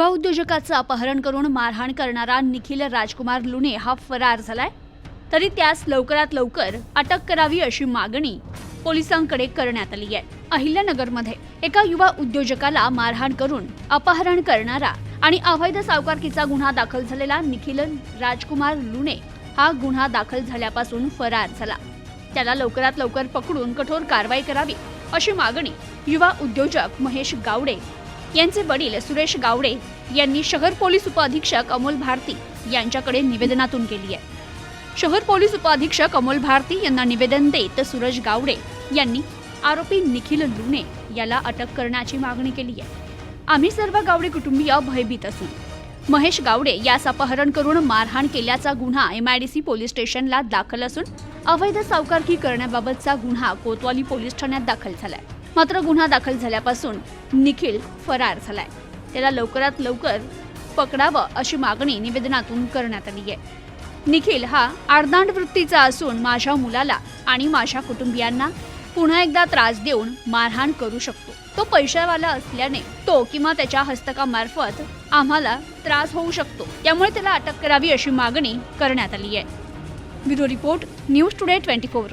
युवा उद्योजकाचं अपहरण करून मारहाण करणारा निखिल राजकुमार लुणे हा फरार झालाय. तरी त्यास लवकरात लवकर अटक करावी अशी मागणी पोलिसांकडे करण्यात आली आहे. अहिल्यानगरमध्ये एका युवा उद्योजकाला मारहाण करून अपहरण करणारा आणि अवैध सावकारकीचा गुन्हा दाखल झालेला निखिल राजकुमार लुणे हा गुन्हा दाखल झाल्यापासून फरार झाला. त्याला लवकरात लवकर पकडून कठोर कारवाई करावी अशी मागणी युवा उद्योजक महेश गावडे यांचे वडील सुरेश गावडे यांनी शहर पोलीस उपअधीक्षक अमोल भारती यांच्याकडे निवेदनातून केली आहे. शहर पोलीस उपअधीक्षक अमोल भारती यांना निवेदन देत सुरेश गावडे यांनी आरोपी निखिल लुणे याला अटक करण्याची मागणी केली आहे. आम्ही सर्व गावडे कुटुंबीय भयभीत असून महेश गावडे यास अपहरण करून मारहाण केल्याचा गुन्हा एमआयडीसी पोलीस स्टेशनला दाखल असून अवैध सावकारकी करण्याबाबतचा गुन्हा कोतवाली पोलीस ठाण्यात दाखल झाला आहे मात्र गुन्हा दाखल झाल्यापासून निखिल फरार झालाय. त्याला लवकरात लवकर पकडावं अशी मागणी निवेदनातून करण्यात आली आहे. निखिल हा आर्दांड वृत्तीचा असून माझ्या मुलाला आणि माझ्या कुटुंबियांना पुन्हा एकदा त्रास देऊन मारहाण करू शकतो. तो पैशावाला असल्याने तो किंवा त्याच्या हस्तकामार्फत आम्हाला त्रास होऊ शकतो. त्यामुळे त्याला अटक करावी अशी मागणी करण्यात आली आहे. Bureau report news today twenty four.